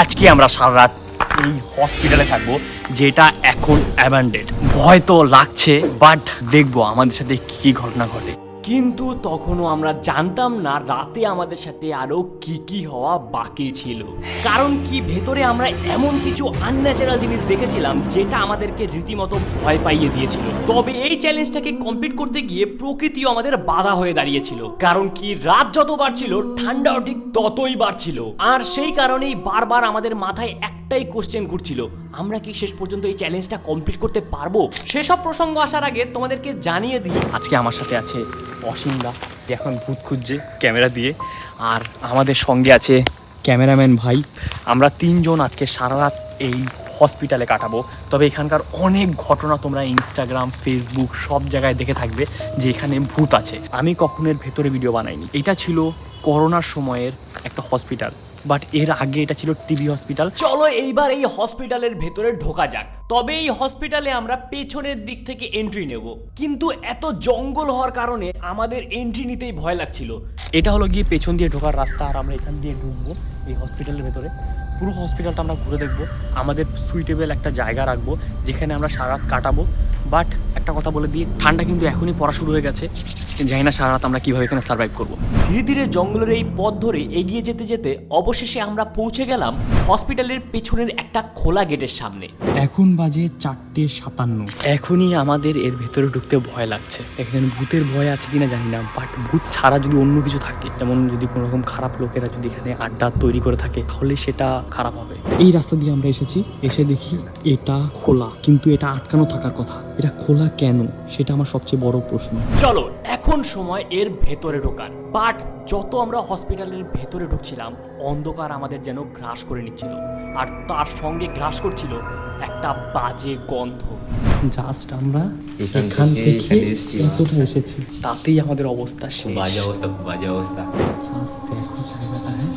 আজকে আমরা সারা রাত এই হসপিটালে থাকব, যেটা এখন অ্যাবান্ডেড ভয় তো লাগছে বাট দেখব আমাদের সাথে কি ঘটনা ঘটে। কিন্তু তখনও আমরা জানতাম না রাতে আমাদের সাথে আরও কি কি হওয়া বাকি ছিল। কারণ কি ভেতরে আমরা এমন কিছু আনন্যাচারাল জিনিস দেখেছিলাম, যেটা আমাদেরকে রীতিমতো ভয় পাইয়ে দিয়েছিল। তবে এই চ্যালেঞ্জটাকে কমপ্লিট করতে গিয়ে প্রকৃতিও আমাদের বাধা হয়ে দাঁড়িয়েছিল। কারণ কি রাত যত বাড়ছিল ঠান্ডাও ঠিক ততই বাড়ছিল। আর সেই কারণেই বারবার আমাদের মাথায় একটাই কোশ্চেন ঘুরছিল, আমরা কি শেষ পর্যন্ত এই চ্যালেঞ্জটা কমপ্লিট করতে পারব? সেসব প্রসঙ্গ আসার আগে তোমাদেরকে জানিয়ে দিই, আজকে আমার সাথে আছে অসীমদা এখন ভূত খুঁজছে ক্যামেরা দিয়ে। আর আমাদের সঙ্গে আছে ক্যামেরাম্যান ভাই। আমরা তিনজন আজকে সারা রাত এই হসপিটালে কাটাবো। তবে এখানকার অনেক ঘটনা তোমরা ইনস্টাগ্রাম, ফেসবুক সব জায়গায় দেখে থাকবে যে এখানে ভূত আছে। আমি কখনের ভেতরে ভিডিও বানাইনি। এটা ছিল করোনার সময়ের একটা হসপিটাল। বাট এর আগে এটা ছিল টিভি হসপিটাল। চলো এইবার এই হসপিটালের ভেতরে ঢোকা যাক। তবে এই হসপিটালে আমরা পেছনের দিক থেকে এন্ট্রি নেব। কিন্তু এত জঙ্গল হওয়ার কারণে আমাদের এন্ট্রি নিতেই ভয় লাগছিল। এটা হলো গিয়ে পেছন দিয়ে ঢোকার রাস্তা আর আমরা এখান দিয়ে ঢুকবো এই হসপিটালের ভেতরে। পুরো হসপিটালটা আমরা ঘুরে দেখব। আমাদের সুইটেবল একটা জায়গা রাখব যেখানে আমরা সারা রাত কাটাবো। বাট একটা কথা বলে দিই ঠান্ডা কিন্তু এখনই পড়া শুরু হয়ে গেছে। জানি না সারা রাত আমরা কীভাবে এখানে সার্ভাইভ করব। ধীরে ধীরে জঙ্গলের এই পথ ধরে এগিয়ে যেতে যেতে অবশেষে আমরা পৌঁছে গেলাম হসপিটালের পেছনের একটা খোলা গেটের সামনে। এখন বাজে চারটে সাতান্ন। এখনই আমাদের এর ভেতরে ঢুকতে ভয় লাগছে। এখানে ভূতের ভয় আছে কিনা জানি না বাট ভূত ছাড়া যদি অন্য কিছু থাকে যেমন যদি কোনো রকম খারাপ লোকেরা যদি এখানে আড্ডা তৈরি করে থাকে তাহলে সেটা খারাপ হবে। এই রাস্তা দিয়ে আমরা এসেছি এসে দেখি এটা খোলা কিন্তু এটা আটকানো থাকার কথা। এটা খোলা কেন? সেটা আমার সবচেয়ে বড় প্রশ্ন। চলো এখন সময় এর ভেতরে ঢোকার। বাট যত আমরা হসপিটালের ভেতরে ঢুকছিলাম অন্ধকার আমাদের যেন গ্রাস করে নিচ্ছিল। আর তার সঙ্গে গ্রাস করছিল একটা বাজে গন্ধ। জাস্ট আমরা এখান থেকে। এতটা এসেছি। তাতেই আমাদের অবস্থা শেষ। বাজে অবস্থা খুব বাজে অবস্থা। জাস্ট দেখো জায়গাটা হ্যাঁ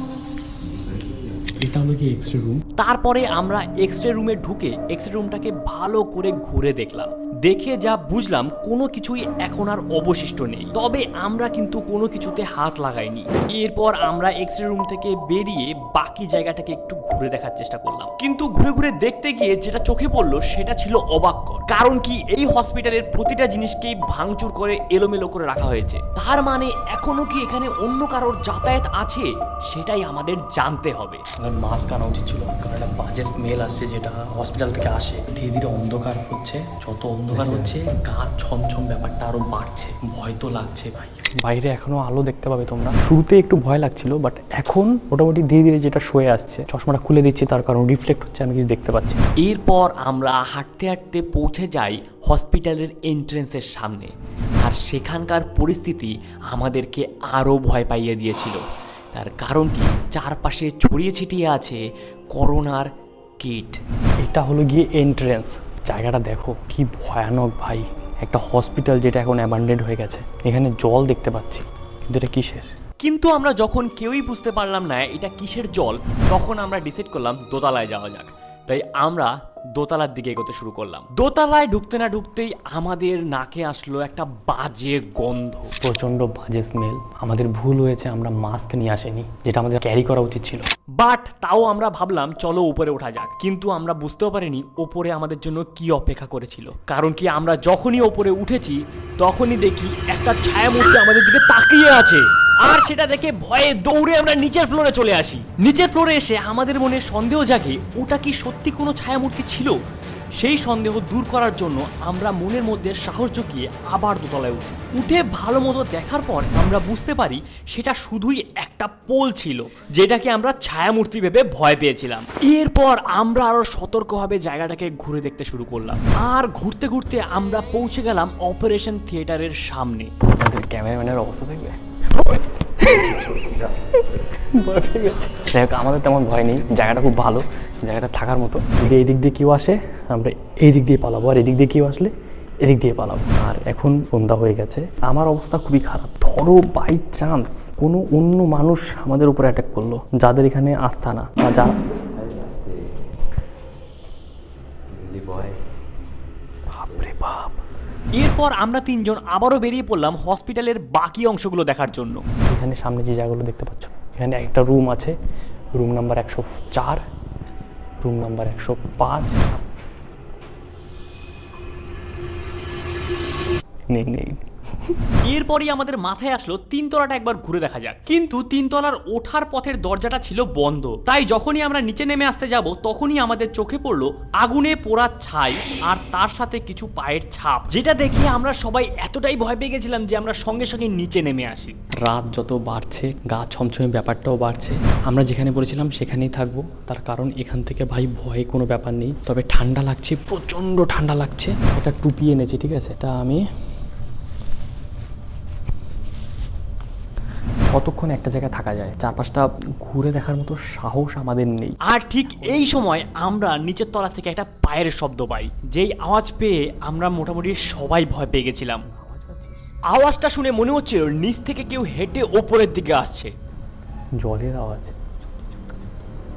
এটা হলো কি এক্স রে রুম তারপরে আমরা এক্স রে রুমে ঢুকে এক্স রে রুমটাকে ভালো করে ঘুরে দেখলাম। দেখে যা বুঝলাম, কোনো কিছুই এখন আর অবশিষ্ট নেই। তবে আমরা কিন্তু কোনো কিছুতে হাত লাগাইনি। এরপর আমরা এক্স রে রুম থেকে বেরিয়ে বাকি জায়গাটাকে একটু ঘুরে দেখার চেষ্টা করলাম। কিন্তু ঘুরে ঘুরে দেখতে গিয়ে যেটা চোখে পড়ল, সেটা ছিল অবাককর কারণ কি, এই হসপিটালের প্রতিটা জিনিসকেই ভাঙচুর করে এলোমেলো করে রাখা হয়েছে। তার মানে এখনও কি এখানে অন্য কারোর যাতায়াত আছে? সেটাই আমাদের জানতে হবে। মাস্ক আনা উচিত ছিল, কারণ একটা বাজে স্মেল আসছে যেটা হসপিটাল থেকে আসে। ধীরে ধীরে অন্ধকার হচ্ছে। যত অন্ধকার হচ্ছে গা ছমছম ব্যাপারটা আরও বাড়ছে। ভয় তো লাগছে ভাই। বাইরে এখনও আলো দেখতে পাবে তোমরা। শুরুতে একটু ভয় লাগছিল বাট এখন মোটামুটি ধীরে ধীরে যেটা সয়ে আসছে চশমাটা খুলে দিচ্ছি তার কারণ রিফ্লেক্ট হচ্ছে আমি কিছু দেখতে পাচ্ছি এরপর আমরা হাঁটতে হাঁটতে পৌঁছে যাই হসপিটালের এন্ট্রেন্সের সামনে। আর সেখানকার পরিস্থিতি আমাদেরকে আরও ভয় পাইয়ে দিয়েছিল। তার কারণ কি? চারপাশে ছড়িয়ে ছিটিয়ে আছে করোনার কিট এটা হলো গিয়ে এন্ট্রেন্স জায়গাটা দেখো, কি ভয়ানক ভাই। একটা হসপিটাল যেটা এখন অ্যাবান্ডেড হয়ে গেছে। এখানে জল দেখতে পাচ্ছি। কিন্তু এটা কিসের? কিন্তু আমরা যখন কেউই বুঝতে পারলাম না এটা কিসের জল, তখন আমরা ডিসাইড করলাম দোতলায় যাওয়া যাক। তাই আমরা দোতলার দিকে এগোতে শুরু করলাম। দোতলায় ঢুকতে না ঢুকতেই আমাদের নাকে আসলো একটা বাজে গন্ধ। প্রচণ্ড বাজে স্মেল আমাদের ভুল হয়েছে আমরা মাস্ক নিয়ে আসেনি যেটা আমাদের ক্যারি করা উচিত ছিল। বাট তাও আমরা ভাবলাম চলো উপরে ওঠা যাক। কিন্তু আমরা বুঝতেও পারিনি ওপরে আমাদের জন্য কি অপেক্ষা করেছিল। কারণ কি আমরা যখনই ওপরে উঠেছি তখনই দেখি একটা ছায়ামূর্তি আমাদের দিকে তাকিয়ে আছে। আর সেটা দেখে ভয়ে দৌড়ে আমরা নিচের ফ্লোরে চলে আসি। নিচের ফ্লোরে এসে আমাদের মনে সন্দেহ জাগে, ওটা কি সত্যি কোনো ছায়ামূর্তি ছিল? সেই সন্দেহ দূর করার জন্য আমরা মনের মধ্যে সাহস জুগিয়ে আবার দোতলায় উঠি। উঠে ভালো মতো দেখার পর আমরা বুঝতে পারি সেটা শুধুই একটা পোল ছিল, যেটাকে আমরা ছায়ামূর্তি ভেবে ভয় পেয়েছিলাম। এরপর আমরা আরও সতর্কভাবে জায়গাটাকে ঘুরে দেখতে শুরু করলাম। আর ঘুরতে ঘুরতে আমরা পৌঁছে গেলাম অপারেশন থিয়েটারের সামনে। ক্যামেরাম্যানের অবস্থা দেখবে? যাই হোক, আমাদের তেমন ভয় নেই। জায়গাটা খুব ভালো। জায়গাটা থাকার মতো। যদি এই দিক দিয়ে কেউ আসে, আমরা এই দিক দিয়ে পালাবো। আর এদিক দিয়ে কেউ আসলে এদিক দিয়ে পালাবো। আর এখন সন্ধ্যা হয়ে গেছে। আমার অবস্থা খুবই খারাপ। ধরো বাই চান্স কোনো অন্য মানুষ আমাদের উপরে অ্যাটাক করল, যাদের এখানে আস্থা না, বা যা এরপর আমরা তিনজন আবারও বেরিয়ে পড়লাম হসপিটালের বাকি অংশগুলো দেখার জন্য। এখানে সামনে যে জায়গাগুলো দেখতে পাচ্ছ, এখানে একটা রুম আছে, রুম নাম্বার একশো চার, রুম নাম্বার একশো পাঁচ। নেই নেই। এরপরই আমাদের মাথায় আসলো তিনতলাটা একবার ঘুরে দেখা যাক। কিন্তু তিনতলার ওঠার পথের দরজাটা ছিল বন্ধ। তাই যখনই আমরা নিচে নেমে আসতে যাব, তখনই আমাদের চোখে পড়ল আগুনে পোড়া ছাই আর তার সাথে কিছু পায়ের ছাপ। যেটা দেখে আমরা সবাই এতটাই ভয় পেয়ে গেছিলাম যে আমরা সঙ্গে সঙ্গে নিচে নেমে আসি। রাত যত বাড়ছে, গা ছমছমে ব্যাপারটাও বাড়ছে। আমরা যেখানে বলেছিলাম সেখানেই থাকব। তার কারণ এখান থেকে ভাই ভয়ে কোনো ব্যাপার নেই। তবে ঠান্ডা লাগছে, প্রচণ্ড ঠান্ডা লাগছে। এটা টুপি এনেছি, ঠিক আছে? এটা আমি কতক্ষণ একটা জায়গায় থাকা যায়? চারপাশটা ঘুরে দেখার মতো সাহস আমাদের নেই। আর ঠিক এই সময় আমরা নিচের তলা থেকে একটা পায়ের শব্দ পাই যেই আওয়াজ পেয়ে আমরা মোটামুটি সবাই ভয় পেয়ে গেছিলাম। আওয়াজটা শুনে মনে হচ্ছিল নিচ থেকে কেউ হেঁটে ওপরের দিকে আসছে। জলের আওয়াজ।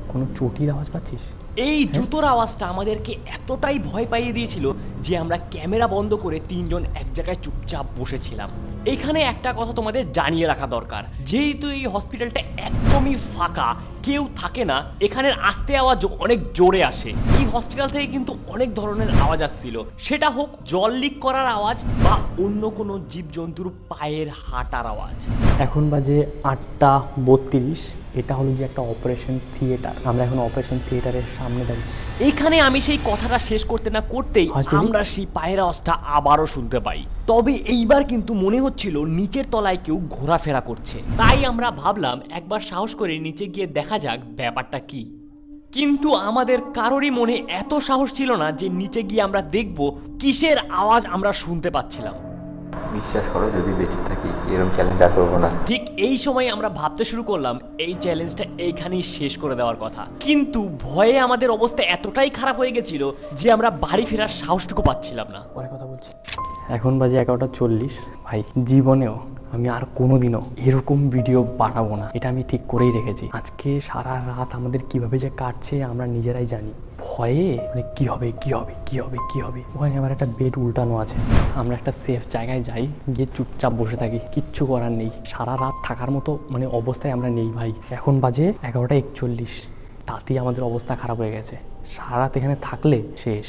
কোনো চটির আওয়াজ পাচ্ছিস? এই জুতোর আওয়াজটা আমাদেরকে এতটাই ভয় পাইয়ে দিয়েছিল যে আমরা ক্যামেরা বন্ধ করে তিনজন এক জায়গায় চুপচাপ বসেছিলাম। এখানে একটা কথা তোমাদের জানিয়ে রাখা দরকার। যেহেতু এই হসপিটালটা একদমই ফাঁকা কেউ থাকে না এখানের আস্তে আওয়াজ অনেক জোরে আসে। এই হসপিটাল থেকে কিন্তু অনেক ধরনের আওয়াজ আসছিল। সেটা হোক জল লিক করার আওয়াজ বা অন্য কোনো জীবজন্তুর পায়ের হাঁটার আওয়াজ। এখন বাজে আটটা বত্রিশ। এটা হলো যে একটা অপারেশন থিয়েটার। আমরা এখন অপারেশন থিয়েটারের সামনে দাঁড়িয়ে। এখানে আমি সেই কথাটা শেষ করতে না করতেই? আমরা সেই পায়ের আওয়াজটা আবারও শুনতে পাই। তবে এইবার কিন্তু মনে হচ্ছিল নিচের তলায় কেউ ঘোরাফেরা করছে। তাই আমরা ভাবলাম একবার সাহস করে নিচে গিয়ে দেখা যাক ব্যাপারটা কি। কিন্তু আমাদের কারোরই মনে এত সাহস ছিল না যে নিচে গিয়ে আমরা দেখব কিসের আওয়াজ আমরা শুনতে পাচ্ছিলাম। বিশ্বাস করো যদি বেঁচে থাকি এরকম চ্যালেঞ্জ আর করব না। ঠিক এই সময় আমরা ভাবতে শুরু করলাম এই চ্যালেঞ্জটা এইখানেই শেষ করে দেওয়ার কথা। কিন্তু ভয়ে আমাদের অবস্থা এতটাই খারাপ হয়ে গেছিল যে আমরা বাড়ি ফেরার সাহসটুকু পাচ্ছিলাম না। পরে কথা বলছি। এখন বাজে এগারোটা চল্লিশ। ভাই, জীবনেও আমি আর কোনোদিনও এরকম ভিডিও বানাবো না। এটা আমি ঠিক করেই রেখেছি। আজকে সারা রাত আমাদের কীভাবে যে কাটছে, আমরা নিজেরাই জানি। ভয়ে মানে কি হবে কি হবে কি হবে কি হবে? ওখানে আমার একটা বেড উল্টানো আছে। আমরা একটা সেফ জায়গায় যাই, গিয়ে চুপচাপ বসে থাকি। কিচ্ছু করার নেই। সারা রাত থাকার মতো মানে অবস্থায় আমরা নেই ভাই। এখন বাজে এগারোটা একচল্লিশ। তাতেই আমাদের অবস্থা খারাপ হয়ে গেছে। সারা রাত এখানে থাকলে শেষ।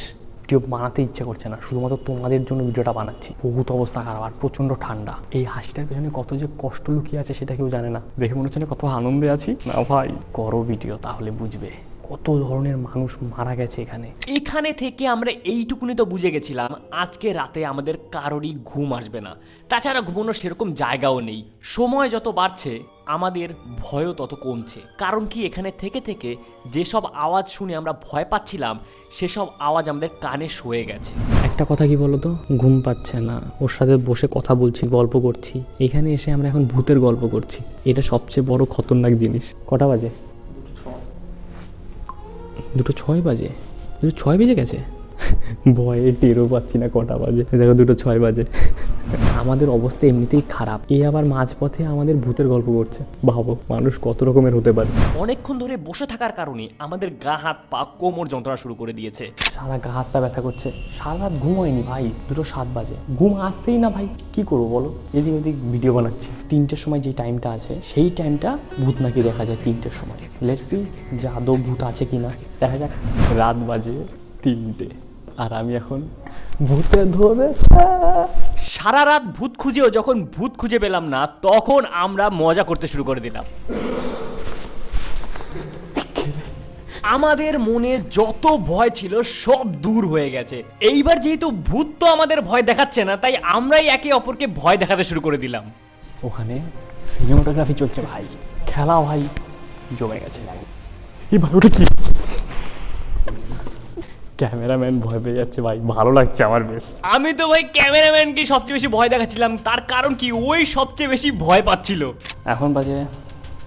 ভিডিও বানাতে ইচ্ছে করছে না। শুধুমাত্র তোমাদের জন্য ভিডিওটা বানাচ্ছি। বহুত অবস্থা খারাপ আর প্রচণ্ড ঠান্ডা। এই হাসিটার পেছনে কত যে কষ্ট লুকিয়ে আছে সেটা কেউ জানে না। দেখে মনে হচ্ছে না কত আনন্দে আছি। না ভাই, করো ভিডিও তাহলে বুঝবে। কত ধরনের মানুষ মারা গেছে এখানে। এখানে থেকে আমরা এইটুকুনি তো বুঝে গেছিলাম আজকে রাতে আমাদের কারোরই ঘুম আসবে না। তাছাড়া ঘুমানোর সেরকম জায়গাও নেই। সময় যত বাড়ছে আমাদের ভয়ও তত কমছে। কারণ কি এখানে থেকে থেকে যেসব আওয়াজ শুনে আমরা ভয় পাচ্ছিলাম সেসব আওয়াজ আমাদের কানে শুয়ে গেছে। একটা কথা কি বলতো? ঘুম পাচ্ছে না। ওর সাথে বসে কথা বলছি গল্প করছি। এখানে এসে আমরা এখন ভূতের গল্প করছি। এটা সবচেয়ে বড় খতরনাক জিনিস। কটা বাজে? দুটো ছয় বাজে। দুটো ছয় বেজে গেছে? ভয়ে টেরও পাচ্ছি না কটা বাজে। দেখো দুটো ছয় বাজে। আমাদের অবস্থা এমনিতেই খারাপ। এ আবার মাঝপথে আমাদের ভূতের গল্প করছে। ভাবো মানুষ কত রকমের হতে পারে। অনেকক্ষণ ধরে বসে থাকার কারণে আমাদের গা হাত পা কোমর যন্ত্রণা শুরু করে দিয়েছে। সারা গা হাত পা ব্যথা করছে। সারা রাত ঘুম হয়নি ভাই দুটো সাত বাজে। ঘুম আসছেই না ভাই কি করব বলো? এদিক ওদিক ভিডিও বানাচ্ছি। তিনটের সময় যে টাইমটা আছে সেই টাইমটা ভূত নাকি দেখা যায় তিনটের সময়। লেটস সি যে আদৌ ভূত আছে কি না দেখা যাক। রাত বাজে তিনটে। আর আমি এখন ভূতের ধরে সারা রাত ভূত খুঁজেও যখন ভূত খুঁজে পেলাম না তখন আমরা মজা করতে শুরু করে দিলাম। আমাদের মনে যত ভয় ছিল সব দূর হয়ে গেছে। এইবার যেহেতু ভূত তো আমাদের ভয় দেখাচ্ছে না তাই আমরাই একে অপরকে ভয় দেখাতে শুরু করে দিলাম। ওখানে সিনেমাটোগ্রাফি চলছে ভাই। খেলা ভাই জমে গেছে। এবার ওটা কি? ক্যামেরাম্যান ভয় পেয়ে যাচ্ছে ভাই ভালো লাগছে আমার বেশ। আমি তো ভাই ক্যামেরাম্যানকে সবচেয়ে বেশি ভয় দেখাচ্ছিলাম তার কারণ কি? ওই সবচেয়ে বেশি ভয় পাচ্ছিল। এখন বাজে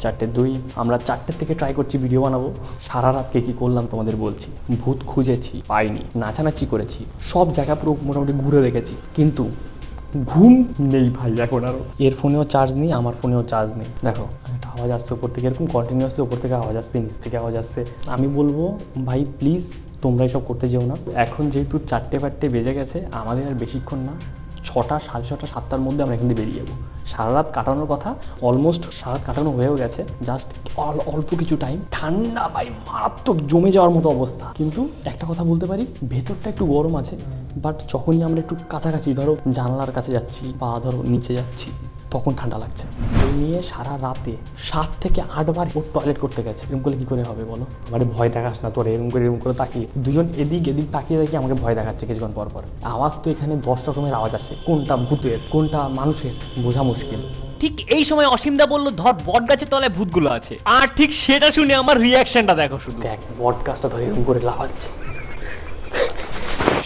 চারটে দুই আমরা চারটের থেকে ট্রাই করছি ভিডিও বানাবো। সারা রাতকে কি করলাম তোমাদের বলছি ভূত খুঁজেছি পাইনি নাচানাচি করেছি সব জায়গা পুরো মোটামুটি ঘুরে দেখেছি কিন্তু ঘুম নেই ভাই এখন আরও। এর ফোনেও চার্জ নেই আমার ফোনেও চার্জ নেই। দেখো একটা আওয়াজ আসছে উপর থেকে এরকম কন্টিনিউয়াসলি উপর থেকে আওয়াজ আসছে নিচ থেকে আওয়াজ আসছে। আমি বলব ভাই প্লিজ তোমরা এসব করতে যেও না। এখন যেহেতু চারটে ফারটে বেজে গেছে, আমাদের আর বেশিক্ষণ না, ছটা, সাড়ে ছটা, সাতটার মধ্যে আমরা এখান থেকে বেরিয়ে যাব। সারা রাত কাটানোর কথা অলমোস্ট সারা রাত কাটানো হয়েও গেছে জাস্ট অল্প কিছু টাইম ঠান্ডা ভাই, মারাত্মক জমে যাওয়ার মতো অবস্থা। কিন্তু একটা কথা বলতে পারি, ভেতরটা একটু গরম আছে বাট যখনই আমরা একটু কাছাকাছি, ধরো জানলার কাছে যাচ্ছি, বা ধরো নিচে যাচ্ছি তখন ঠান্ডা লাগছে। এই নিয়ে সারা রাতে সাত থেকে আটবার ওর টয়লেট করতে গেছে। এরকম করলে কি করে হবে বলো? মানে ভয় দেখাস না তোর এরকম করে এরকম করে তাকিয়ে। দুজন এদিক এদিক তাকিয়ে তাকিয়ে আমাকে ভয় দেখাচ্ছে কিছুক্ষণ পর পর। আওয়াজ তো এখানে দশ রকমের আওয়াজ আসে। কোনটা ভূতের কোনটা মানুষের বোঝা মুশকিল। ঠিক এই সময় অসীমদা বলল ধর বট গাছের তলায় ভূতগুলো আছে। আর ঠিক সেটা শুনে আমার রিয়াকশনটা দেখো শুধু। দেখ বটগাছটা ধরে এরকম করে লাফাচ্ছে।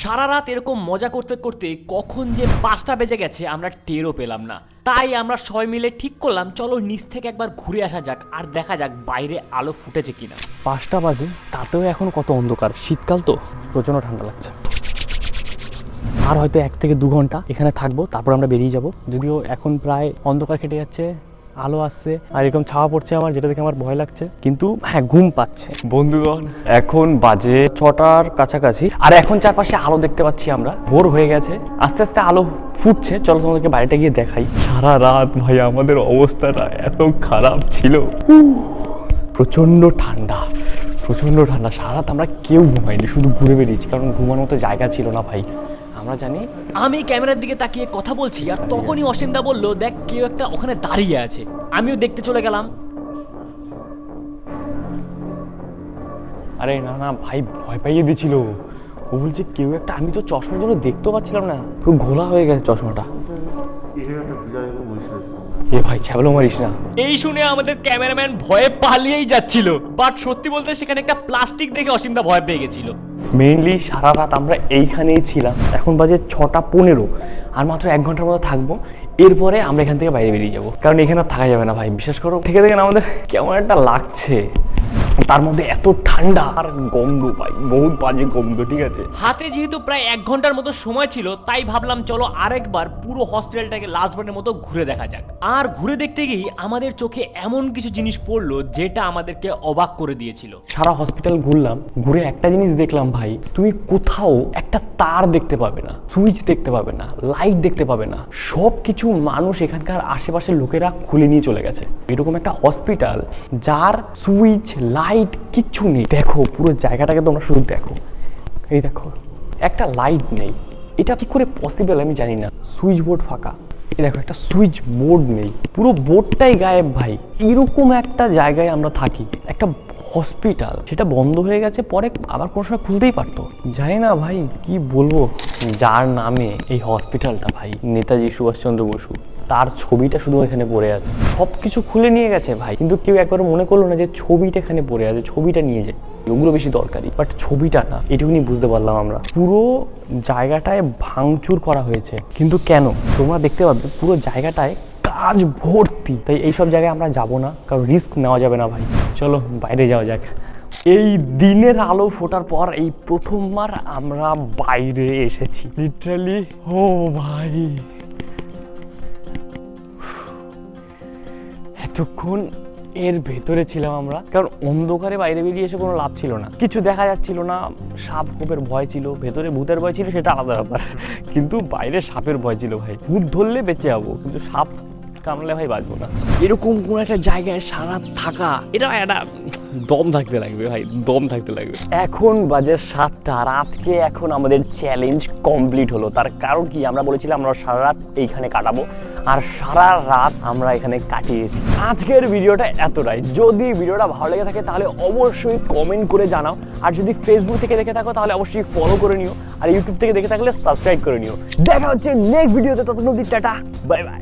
সারা রাত এরকম মজা করতে করতে কখন যে পাঁচটা বেজে গেছে আমরা টেরও পেলাম না। তাই আমরা সবাই মিলে ঠিক করলাম, চলো নিচ থেকে একবার ঘুরে আসা যাক আর দেখা যাক বাইরে আলো ফুটেছে কিনা। পাঁচটা বাজে, তাতেও এখন কত অন্ধকার। শীতকাল তো, প্রচণ্ড ঠান্ডা লাগছে। আর হয়তো এক থেকে দু ঘণ্টা এখানে থাকব, তারপর আমরা বেরিয়ে যাব। যদিও এখন প্রায় অন্ধকার কেটে যাচ্ছে আলো আসছে আর এরকম ছাওয়া পড়ছে আমার যেটা দেখে আমার ভয় লাগছে। কিন্তু হ্যাঁ ঘুম পাচ্ছে। বন্ধুগণ এখন বাজে ছটার কাছাকাছি। আর এখন চারপাশে আলো দেখতে পাচ্ছি আমরা। ভোর হয়ে গেছে। আস্তে আস্তে আলো ফুটছে। চলো তোমাদেরকে বাড়িটা গিয়ে দেখাই। সারা রাত ভাই আমাদের অবস্থাটা এত খারাপ ছিল। প্রচণ্ড ঠান্ডা। প্রচণ্ড ঠান্ডা। সারা রাত আমরা কেউ ঘুমাইনি শুধু ঘুরে বেরিয়েছি কারণ ঘুমানোর মতো জায়গা ছিল না ভাই। আমরা জানি। আমি ক্যামেরার দিকে তাকিয়ে কথা বলছি আর তখনই অসীমদা বলল দেখ কেউ একটা ওখানে দাঁড়িয়ে আছে। আমিও দেখতে চলে গেলাম। আরে না না ভাই ভয় পাইয়ে দিছিল ও বলছে কেউ একটা আমি তো চশমা জন্য দেখতেও পাচ্ছিলাম না। পুরো ঘোলা হয়ে গেছে চশমাটা। এ ভাই ছ্যাবলো মারিস না। এই শুনে আমাদের ক্যামেরাম্যান ভয়ে পালিয়েই যাচ্ছিল। বাট সত্যি বলতে সেখানে একটা প্লাস্টিক দেখে অসীমদা ভয় পেয়ে গেছিল। মেইনলি সারা রাত আমরা এইখানেই ছিলাম। এখন বাজে ছটা পনেরো। আর মাত্র এক ঘণ্টার মতো থাকব। এরপরে আমরা এখান থেকে বাইরে বেরিয়ে যাব। কারণ এখানে থাকা যাবে না ভাই বিশ্বাস করো। থেকে দেখেন আমাদের কেমন একটা লাগছে। তার মধ্যে এত ঠান্ডা আর গন্ধ ভাই বহুত বাজে গন্ধ ঠিক আছে? হাতে যেহেতু প্রায় এক ঘণ্টার মতো সময় ছিল তাই ভাবলাম চলো আরেকবার পুরো হসপিটালটাকে লাস্টবারের মতো ঘুরে দেখা যাক। আর ঘুরে দেখতে গিয়ে আমাদের চোখে এমন কিছু জিনিস পড়ল যেটা আমাদেরকে অবাক করে দিয়েছিল। সারা হসপিটাল ঘুরলাম ঘুরে একটা জিনিস দেখলাম ভাই তুমি কোথাও একটা তার দেখতে পাবে না সুইচ দেখতে পাবে না লাইট দেখতে পাবে না সব কিছু মানুষ এখানকার আশেপাশের লোকেরা খুলে নিয়ে চলে গেছে। এরকম একটা হসপিটাল যার সুইচ লাইট কিচ্ছু নেই। দেখো, পুরো জায়গাটাকে তোমরা শুধু দেখো। এই দেখো, একটা লাইট নেই। এটা কি করে পসিবল আমি জানি না। সুইচ বোর্ড ফাঁকা। এই দেখো, একটা সুইচ বোর্ড নেই। পুরো বোর্ডটাই গায়েব ভাই। এরকম একটা জায়গায় আমরা থাকি। একটা হসপিটাল সেটা বন্ধ হয়ে গেছে, পরে আবার কোনো সময় খুলতেই পারতো। জানি না ভাই, কি বলব? যার নামে এই হসপিটালটা ভাই, নেতাজি সুভাষচন্দ্র বসু, তার ছবিটা শুধু এখানে পড়ে আছে। সব কিছু খুলে নিয়ে গেছে ভাই, কিন্তু কেউ একবার মনে করল না যে ছবিটা এখানে পড়ে আছে, ছবিটা নিয়ে যায়। ওগুলো বেশি দরকারি বাট ছবিটা না, এটুকুনি বুঝতে পারলাম আমরা। পুরো জায়গাটায় ভাঙচুর করা হয়েছে, কিন্তু কেন? তোমরা দেখতে পাবে, পুরো জায়গাটায় কাজ ভর্তি। তাই এইসব জায়গায় আমরা যাব না কারণ রিস্ক নেওয়া যাবে না ভাই। চলো বাইরে যাওয়া যাক। এই দিনের আলো ফোটার পর এই প্রথমবার আমরা বাইরে এসেছি। লিটারালি ও ভাই। এতক্ষণ এর ভেতরে ছিলাম আমরা কারণ অন্ধকারে বাইরে বেরিয়ে এসে কোনো লাভ ছিল না। কিছু দেখা যাচ্ছিল না সাপ খোপের ভয় ছিল ভেতরে ভূতের ভয় ছিল সেটা আলাদা ব্যাপার। কিন্তু বাইরে সাপের ভয় ছিল ভাই। ভূত ধরলে বেঁচে যাব কিন্তু সাপ কামড়ালে ভাই বাঁচবো না। এরকম কোন একটা জায়গায় সারা থাকা এটা একটা দম থাকতে লাগবে ভাই দম থাকতে লাগবে। এখন বাজে সাতটা রাতকে এখন আমাদের চ্যালেঞ্জ কমপ্লিট হলো। তার কারণ কি? আমরা বলেছিলাম আমরা সারা রাত এইখানে কাটাবো আর সারা রাত আমরা এখানে কাটিয়েছি। আজকের ভিডিওটা এতটাই। যদি ভিডিওটা ভালো লেগে থাকে তাহলে অবশ্যই কমেন্ট করে জানাও। আর যদি ফেসবুক থেকে দেখে থাকো তাহলে অবশ্যই ফলো করে নিও। আর ইউটিউব থেকে দেখে থাকলে সাবস্ক্রাইব করে নিও। দেখা হচ্ছে নেক্সট ভিডিওতে ততক্ষণ অবধি টাটা বাই বাই